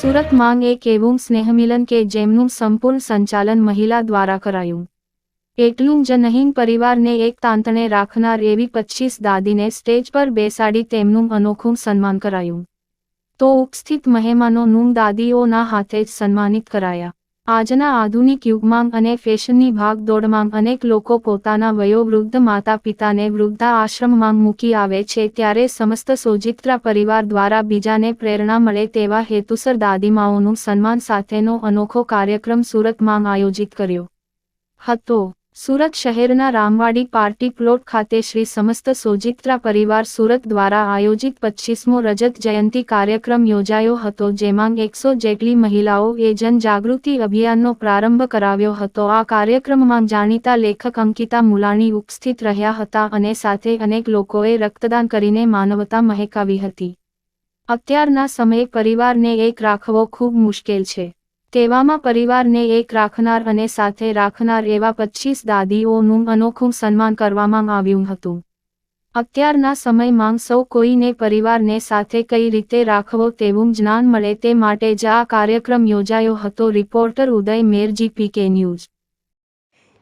સુરત માંગ એક એવું સ્નેહમિલન કે જેમનું સંપૂર્ણ સંચાલન મહિલા દ્વારા કરાયું. એટલું જ નહીં, પરિવારને એક તાંતણે રાખનાર એવી પચીસ દાદીને સ્ટેજ પર બેસાડી તેમનું અનોખું સન્માન કરાયું. તો ઉપસ્થિત મહેમાનોનું દાદીઓના હાથે જ સન્માનિત કરાયા. આજના આધુનિક યુગમાં અને ફેશનની ભાગદોડમાં અનેક લોકો પોતાના વયોવૃદ્ધ માતા પિતાને વૃદ્ધા આશ્રમમાં મૂકી આવે છે ત્યારે સમસ્ત સોજિત્રા પરિવાર દ્વારા બીજાને પ્રેરણા મળે તેવા હેતુસર દાદીમાઓનું સન્માન સાથેનો અનોખો કાર્યક્રમ સુરતમાં આયોજિત કર્યો હતો. સુરત શહેરના રામવાડી પાર્ટી પ્લોટ ખાતે શ્રી સમસ્ત સોજિત્રા પરિવાર સુરત દ્વારા આયોજિત પચ્ચીસમો રજત જયંતિ કાર્યક્રમ યોજાયો હતો, જેમાં એકસો જેટલી મહિલાઓએ જનજાગૃતિ અભિયાનનો પ્રારંભ કરાવ્યો હતો. આ કાર્યક્રમમાં જાણીતા લેખક અંકિતા મુલાણી ઉપસ્થિત રહ્યા હતા અને સાથે અનેક લોકોએ રક્તદાન કરીને માનવતા મહેકાવી હતી. અત્યારના સમયે પરિવારને એક રાખવો ખૂબ મુશ્કેલ છે. તેવામાં પરિવારને એક રાખનાર અને સાથે રાખનાર એવા પચીસ દાદીઓનું અનોખું સન્માન કરવામાં આવ્યું હતું. અત્યારના સમયમાં સૌ કોઈને પરિવારને સાથે કઈ રીતે રાખવો તેવું જ્ઞાન મળે તે માટે જ આ કાર્યક્રમ યોજાયો હતો. Reporter Uday Mer, GPK news.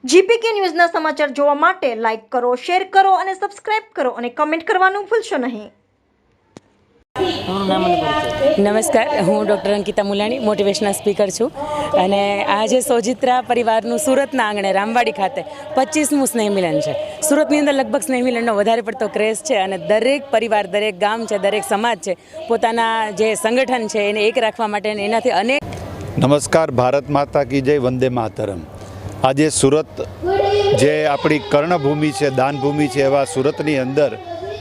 GPK ન્યૂઝના સમાચાર જોવા માટે લાઇક કરો, શેર કરો અને સબસ્ક્રાઇબ કરો અને કમેન્ટ કરવાનું ભૂલશો નહીં. નમસ્કાર હું doctor Ankita Mulani motivational speaker છું. અને આજે સોજિત્રા પરિવારનું સુરતના આંગણે રામવાડી ખાતે પચીસમું સ્નેહ મિલન છે. સુરતની અંદર લગભગ સ્નેહ મિલનનો વધારે પડતો ક્રેઝ છે અને દરેક પરિવાર દરેક ગામ છે દરેક સમાજ છે પોતાના જે સંગઠન છે એને એક રાખવા માટે એનાથી અનેક નમસ્કાર ભારત માતા કી જય વંદે માતરમ. આજે સુરત જે આપણી કર્ણભૂમિ છે દાનભૂમિ છે એવા સુરતની અંદર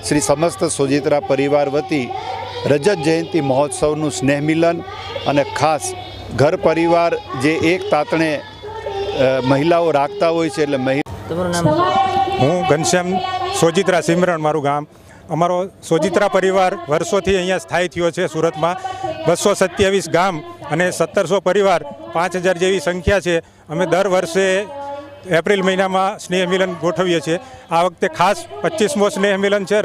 શ્રી સમસ્ત સોજિત્રા પરિવાર વતી રજત જયંતિ મહોત્સવનું સ્નેહ મિલન અને ખાસ ઘર પરિવાર જે એક તાતણે મહિલાઓ રાખતા હોય છે એટલે મહિલા હું ઘનશ્યામ સોજિત્રા સિમરણ મારું ગામ. અમારો સોજિત્રા પરિવાર વર્ષોથી અહીંયા સ્થાયી થયો છે સુરતમાં. બસો સત્યાવીસ ગામ અને સત્તરસો પરિવાર પાંચ હજાર જેવી સંખ્યા છે. અમે દર વર્ષે એપ્રિલ મહિનામાં સ્નેહ મિલન ગોઠવીએ છીએ. આ વખતે ખાસ પચીસમો સ્નેહ મિલન છે.